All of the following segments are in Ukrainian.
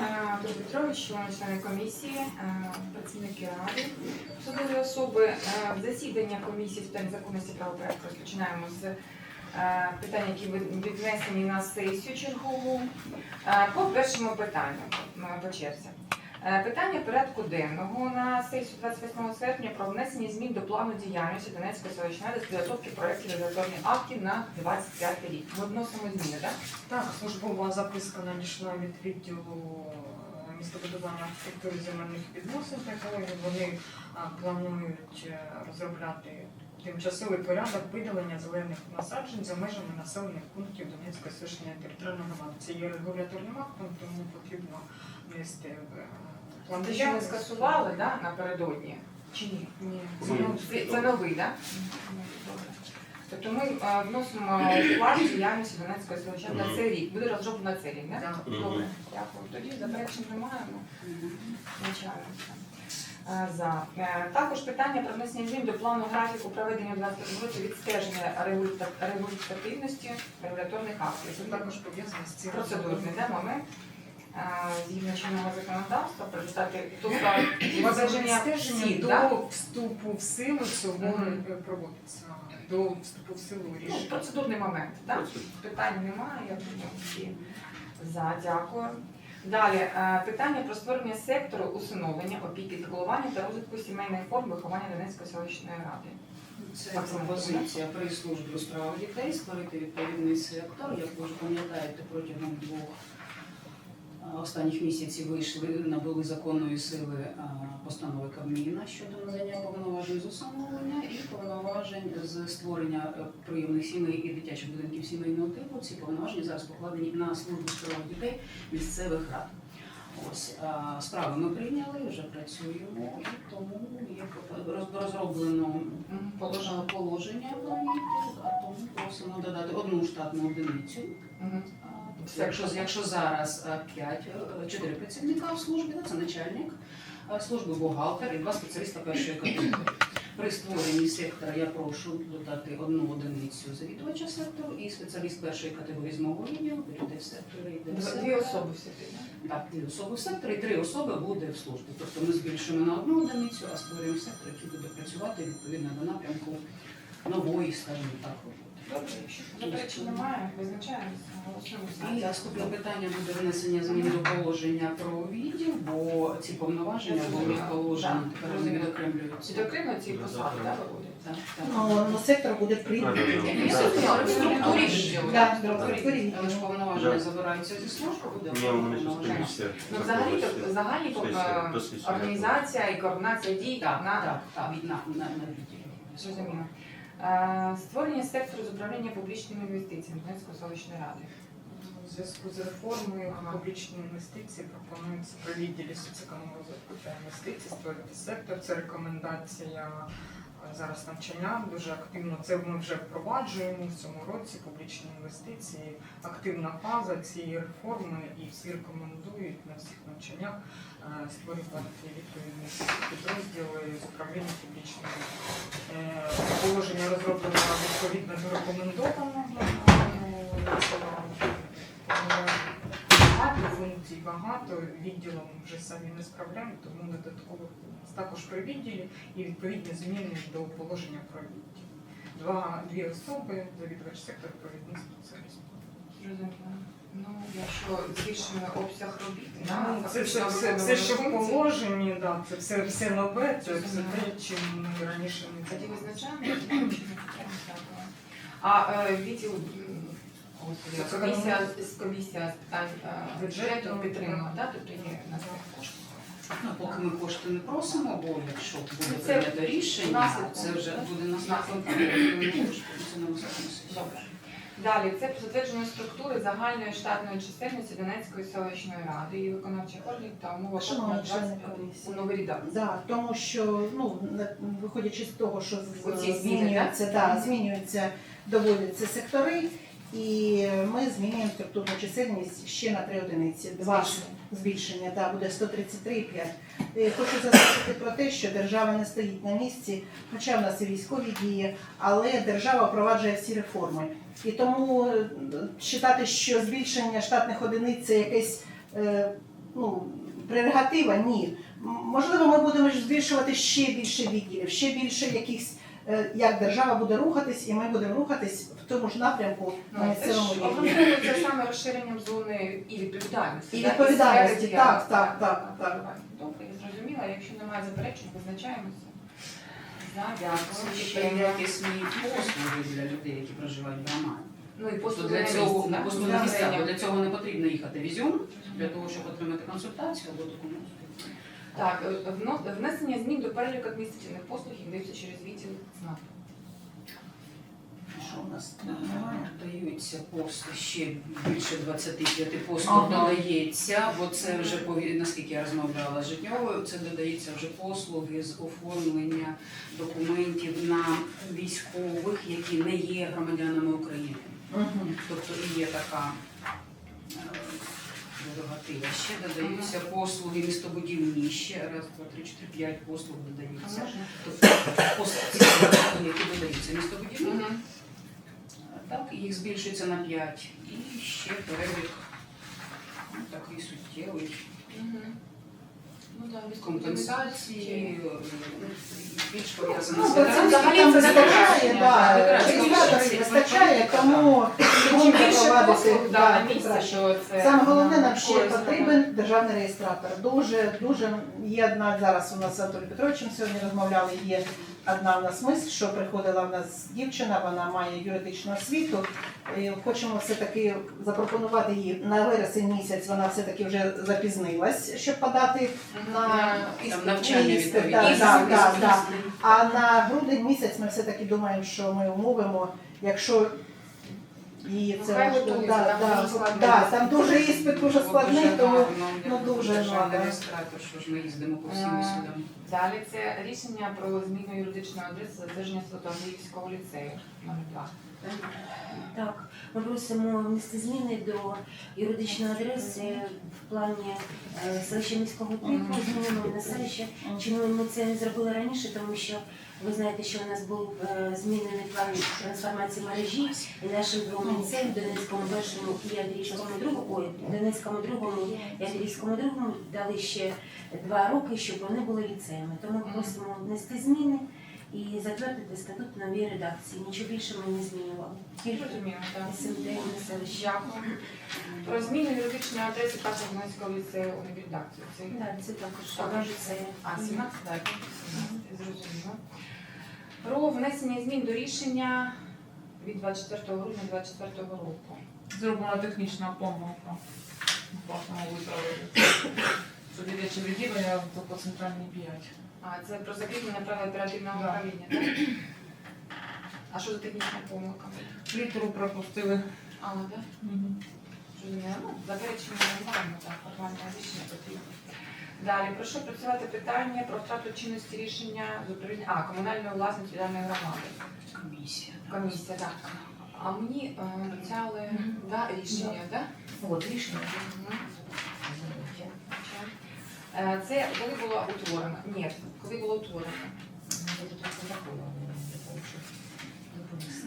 Е, Петро Петрович, члени комісії, е, працівники ради, судові особи. Е, Засідання комісії з питань законності правопорядку розпочинаємо з е, питань, які віднесені на сесію чергову. Е, По першому питанню е, по черзі. Е, Питання порядку денного на сесію 28 серпня про внесення змін до плану діяльності Донецької селищної ради з підготовки проєктів регуляторних актів на 25 рік. Ми вносимо зміни, так? Так, службова записка надійшла від відділу е, містобудування архітектури земельних відносин технологій. Вони планують е, розробляти тимчасовий порядок виділення зелених насаджень за межами населених пунктів Донецької селищної територіальної громади. Це є регуляторним актом, тому потрібно внести в е, план Це що ми скасували да, напередодні? Чи ні? Ні, Ні. ну, Це, це новий, так? Тобто ми е, вносимо план діяльності Донецької селища на цей рік. Буде розроблено на цей рік, так? Так. Добре, дякую. Тоді заперечень немає. ну, Навчаємося. Е, За. Е, Також питання про внесення змін до плану графіку проведення у 2020 році відстеження регулятивності регуляторних актів. Це також пов'язано з цим процедурний да, момент. Згідно чинного законодавства, про результати тобто до да? вступу в силу цього Мгм. е, проводиться до вступу в силу Ну, процедурний момент, так? Питань немає, я думаю, всі за. Дякую. Далі е, питання про створення сектору усиновлення, опіки, піклування та розвитку сімейних форм виховання Донецької селищної ради. Це Так, пропозиція при службі у справах дітей створити відповідний сектор. Як ви ж пам'ятаєте, протягом двох останніх місяців вийшли, набули законної сили постанови Кабміна щодо надання повноважень з усиновлення і повноважень з створення е, прийомних сімей і дитячих будинків сімейного типу. Ці повноваження зараз покладені на службу у справах дітей місцевих рад. Ось справи ми прийняли, вже працюємо, і тому роз- розроблено положення про а тому просимо додати одну штатну одиницю. Якщо, якщо зараз 5, 4 працівника в службі, то це начальник служби, бухгалтер і два спеціаліста першої категорії. При створенні сектора я прошу додати одну одиницю завідувача сектору і спеціаліст першої категорії з мого відділу, піде в сектор, йде в сектор. Дві особи всі так? Так, дві особи в секторі, три особи буде в службі. Тобто ми збільшуємо на одну одиницю, а створюємо сектор, який буде працювати відповідно до напрямку нової, скажімо так, роботи. Заперечень немає, визначаємося, голосуємо І наступне питання буде внесення змін до положення про відділ, бо ці повноваження були положені, тепер вони відокремлюються. докримо ці посади, так, виходить? Так, так. Ну, ну, сектор буде. В структурі відділу. Да, в структурі. структурі. Але ж повноваження забираються зі служби, буде Ні, у мене щось повноваження. комісія. Ну, взагалі, то е, організація і координація дій Так, так, так, на, на, на відділі. зрозуміло. Створення сектору з управління публічними інвестиціями Донецької селищної ради. У зв'язку з реформою Ага. публічні інвестиції пропонується при відділі соціального розвитку та інвестицій створити сектор. Це рекомендація зараз навчання дуже активно. Це ми вже впроваджуємо в цьому році. Публічні інвестиції, активна фаза цієї реформи, і всі рекомендують на всіх навчаннях е, створювати відповідні підрозділи з управління публічними. Е, Положення розроблено відповідно до рекомендованого. е, Багато функцій, багато відділом вже самі не справляємо, тому додатково також при відділі і відповідні зміни до положення про відділ. Два дві особи, завідувач сектору провідний спеціаліст. Зрозуміло. Ну, якщо збільшено обсяг робіт, Ну, да, це все, все, все, що в положенні, да, це все, все нове, це все те, чим ми раніше не Тоді визначаємо. А е, відділ комісія з комісія з питань е, Бюджету. підтримала, да? тобто є на це кошти. Ну, поки ми кошти не просимо, бо якщо буде Це прийнято рішення, наслідком. це вже буде наслідком Наслідком. на. Добре. Далі це затвердження структури загальної штатної чисельності Донецької селищної ради і виконавчих органів та умова Шановні члени 25 комісії. у новій редакції. Да, тому що ну на- виходячи з того, що з- Оці зміни, змінюються, да, змінюються, доводяться сектори, і ми змінюємо структурну чисельність ще на три одиниці. Два Збільшення. да, буде 133,5. Е, Хочу зазначити про те, що держава не стоїть на місці, хоча в нас і військові дії, але держава впроваджує всі реформи. І тому е, вважати, що збільшення штатних одиниць це якесь е, ну, прерогатива, ні. Можливо, ми будемо збільшувати ще більше відділів, ще більше якихось, е, як держава буде рухатись, і ми будемо рухатись в тому ж напрямку на Ну, це місцевому рівні. обґрунтовується саме розширенням зони і відповідальності. І відповідальності, так, так, так, так. Добре, я зрозуміла. Якщо немає заперечень, визначаємося. За, дякую. ще Підтримую. якісні послуги для людей, які проживають в громаді. Ну і послуги для на цього да? послуги місця, бо для цього не потрібно їхати в Ізюм, для того, щоб отримати консультацію або документ. Так, е, внесення змін до переліку адміністративних послуг, які даються через відділ ЦНАП. Що у нас тут немає? Даються послуги, ще більше 25 послуг Ага. додається, бо це вже, пові- наскільки я розмовляла з життєвою, це додається вже послуги з оформлення документів на військових, які не є громадянами України. Мгм. Тобто і є така е, дерогатива. Ще додаються послуги містобудівні, ще раз, два, три, чотири, п'ять послуг додаються. Тобто послуги, які додаються містобудівні, Мгм. Так, їх збільшується на 5. І ще перелік ну, такий суттєвий. Ну, да, від Компенсації, е, більш Ну, з взагалі це вистачає, да, так, реєстраторів вистачає, тому Чим більше послуг да, да, на місці, що це Саме головне нам ще потрібен державний реєстратор. Дуже дуже є одна зараз. У нас з Анатолієм Петровичем сьогодні розмовляли. Є одна в нас мисль, що приходила в нас дівчина, вона має юридичну освіту. І хочемо все таки запропонувати їй на вересень місяць. Вона все таки вже запізнилась, щоб подати на Там навчання Іспит, відповідні. да, да, да, да. А на грудень місяць ми все таки думаємо, що ми умовимо, якщо її це Хай можливо, да, там да, дуже складний да, іспит. там дуже іспит дуже складний, тому ну, дуже гарно. що ж ми їздимо по всім Е, судам. Далі це рішення про зміну юридичної адреси затвердження Святоглівського ліцею номер 2. Так, ми просимо внести зміни до юридичної адреси в плані е, селища міського типу, змінимо на селище. Чому ми це не зробили раніше? Тому що ви знаєте, що у нас був е, змінений план трансформації мережі і нашим двом ліцеям, Донецькому першому і Андрійському другому, ой, Донецькому другому і Андрійському другому дали ще два роки, щоб вони були ліцеями. Тому просимо внести зміни і затвердити статут в новій редакції. Нічого більше ми не змінювали. Тільки так. Селище. Дякую. Про зміну юридичної адреси також Донецького ліцею у новій редакції. Це Так, це також Так. може це. А, 17, так, 17, зрозуміло. Про внесення змін до рішення від 24 грудня 2024 року. Зроблена технічна помилка. Бачимо виправити. Це дитяче відділення то по центральній 5. А, це про закріплення правил оперативного Да. управління, так? А що за технічна помилка? Літеру пропустили. А, так? Зрозуміло. Ну, заперечення ну, так, формальне рішення потрібно. Далі, прошу працювати питання про втрату чинності рішення з управління, а, комунальної власності даної громади. Комісія. Комісія, так. А мені е, обіцяли да, рішення, так? От рішення. Е, Це коли була утворена? Ні, коли було утворено.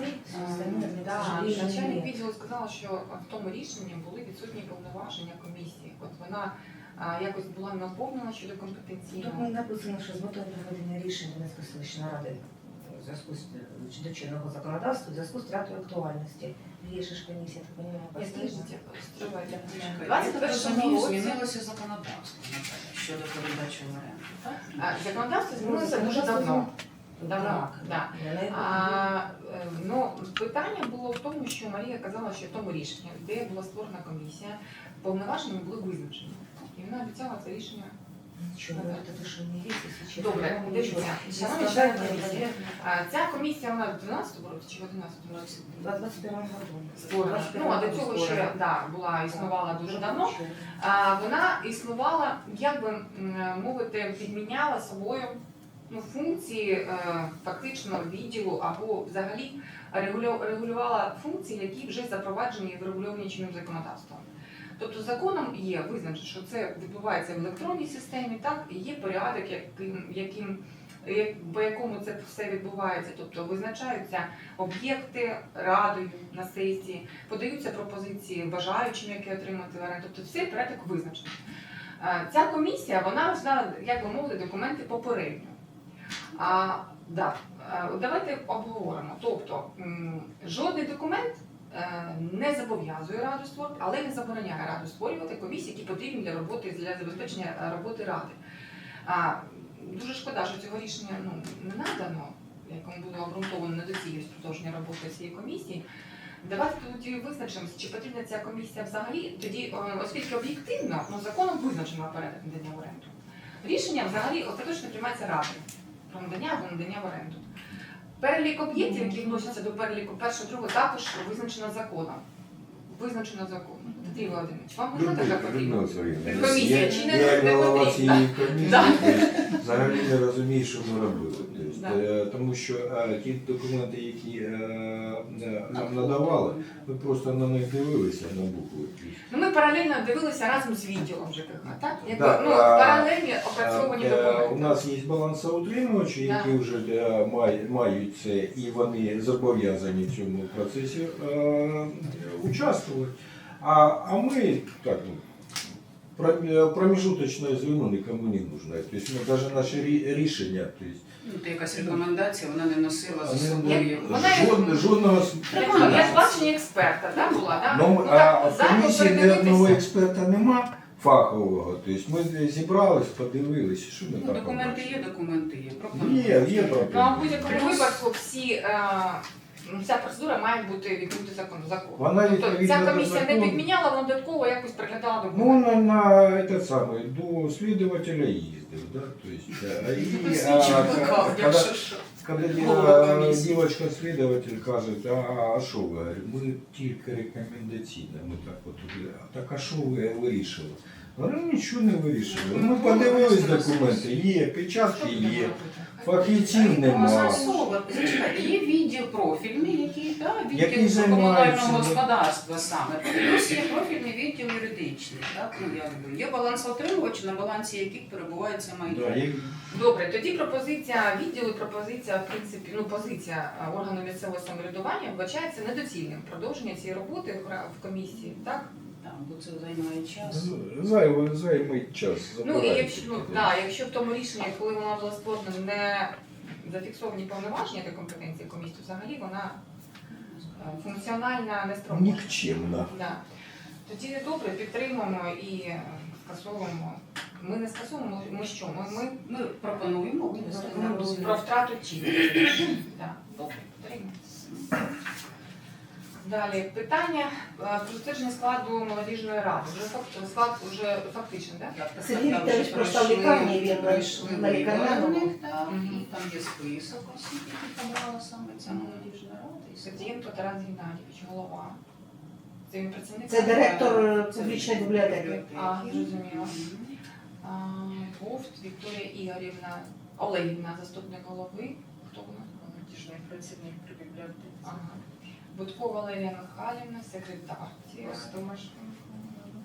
Е, да, Начальник відділу сказала, що в тому рішенні були відсутні повноваження комісії. От вона е, якось була наповнена щодо Тут компетенційного. ми написано, що з метою проведення рішень не селищної ради зв'язку з до чинного законодавства, в зв'язку з втратою актуальності. Є ж комісія, так розумію, Я постійно. скажіть, 21 році змінилося законодавство щодо передачі в оренду. Законодавство змінилося дуже давно. Давно, Так. да. А, е, ну, питання було в тому, що Марія казала, що в тому рішенні, де була створена комісія, повноваження були визначені. І вона обіцяла це рішення. Нічого, це що не є, якщо. Добре, дивіться. Шановні члени комісії. А, ця комісія вона в 12 році чи в 11 році В 21 году. створена. Ну, а до цього ще да, була, існувала дуже давно. А, вона існувала, як би м, мовити, підміняла собою ну, функції е, фактично відділу або взагалі регулю- регулювала функції, які вже запроваджені і врегульовані чинним законодавством. Тобто законом є визначено, що це відбувається в електронній системі, так і є порядок, яким, яким як- по якому це все відбувається. Тобто визначаються об'єкти радою на сесії, подаються пропозиції бажаючим, які отримати оренду. Тобто все порядок визначений. Е, Ця комісія вона розглядала, як би мовити, документи попередньо. А, да, е, давайте обговоримо. Тобто жодний документ не зобов'язує раду створити, але не забороняє раду створювати комісії, які потрібні для роботи для забезпечення е, роботи ради. Дуже шкода, що цього рішення ну, не надано, якому буде обґрунтовано недоцільність продовження роботи цієї комісії. Давайте тоді визначимося, чи потрібна ця комісія взагалі. Тоді, е, оскільки об'єктивно, ну законом визначено порядок надання в оренду. Рішення взагалі остаточно приймається радою про надання або надання в оренду. Перелік об'єктів, які вносяться до переліку першого, другого, також визначено законом. Визначено законом. Андрій Володимирович, вам можна така потрібна? Комісія чи не- я голова цієї комісії Да. взагалі не розумію, що ми робили. Тобто, е, Тому що е, ті документи, які е, е, нам надавали, ми просто на них дивилися на букви. Ну, ми паралельно дивилися разом з відділом ЖКХ, так? Якби, Да, ну, а, паралельні опрацьовані Е, У документи. нас є балансоутримувачі, які вже е, май- мають це, і вони зобов'язані в цьому процесі е, участвувати. А, а ми так, ну, про- промежуточне звено нікому не нужно. Тобто ми навіть наші рі- рішення, тобто, Ну, то якась рекомендація, вона не носила за вони собою. Вона жодного, жодного с- ну, як бачення експерта, да, була, да? Ну, Ну, а так, в зайве комісії ні передивитися. одного експерта нема фахового. Тобто ми зібрались, подивилися, що ми Ну, там документи побачили. є, документи є. Пропоную. Є, є Ну, а в проблеми. будь-якому випадку всі, е, ну, ця процедура має бути відповідно закону. закону. Вона Тобто відповідно ця до комісія не закону. підміняла, вона додатково якось приглядала Ну, документи. на, на этот самый, до следователя ездил, да, то есть, э, и, Ну, а, слідчий викликав, когда, якщо що. когда Голова дев- комісії. девочка-следователь каже, а, а що ви, говорю, ми тільки рекомендаційно, ми так от, а так а що ви вирішили? «Ну, нічого не вирішили. Ми подивились документи, є, печатки є, фахівців нема. особа, зачекайте, є відділ профільний, який, да, Який відділ займається, комунального да. господарства саме. Плюс є профільний відділ юридичний. Так? Ну, якби. Є балансоутримувач, на балансі яких перебуває це майно. Да, і- Добре, тоді пропозиція відділу, пропозиція, в принципі, ну, позиція органу місцевого самоврядування вбачається недоцільним продовження цієї роботи в ра- в комісії, так? Бо це займає час. зайвий, зайвий час. Ну і забирає якщо, ну, тільки. да, якщо в тому рішенні, коли вона була створена, не зафіксовані повноваження та компетенції комісії, то взагалі вона е, функціональна неспроможна. Нікчемна. Да. Тоді добре, підтримуємо і е, скасовуємо. Ми не скасовуємо, ми що? Ми, ми Ми пропонуємо винести на про втрату чинності. Да. Добре, підтримуємо. Далі питання е, про затвердження складу молодіжної ради. Вже факт, склад вже фактично, так? Так, так, Сергій вже просто в пройшли- лікарні, він пройшли на лікарняному. лікарні, так, і там є список осіб, які побрала саме ця молодіжна рада. і Сергієнко Тарас Геннадійович, голова. Це він працівник? Це директор е, публічної бібліотеки. А, зрозуміло. Мгм. А, Вікторія Ігорівна, Олегівна, заступник голови. Хто вона? Молодіжний працівник при бібліотеці. Ага. Будко Валерія Михайлівна, секретар. цієї.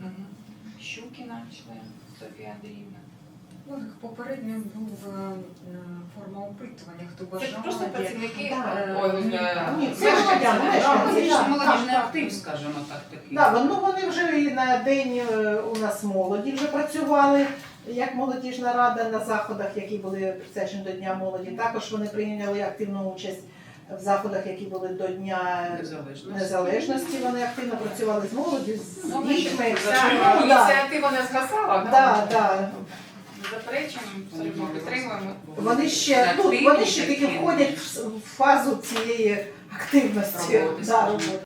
Мгм. Щукіна, член Софія Андріївна. Ну, Попередньо був е, е, форма опитування, хто Це просто працівники. Молодіжний актив, скажімо так, такий. Да, ну вони вже і на день е, у нас молоді вже працювали, як молодіжна рада на заходах, які були присвячені до Дня молоді. Також вони прийняли активну участь в заходах, які були до Дня Незалежності. незалежності. Вони активно працювали з молоді, з Ну, дітьми. Да, ініціатива не згасала, да, да. Заперечуємо, абсолютно підтримуємо. Вони ще ну, вони ще тільки входять в в фазу цієї активності Роботи, да, скажімо. роботи.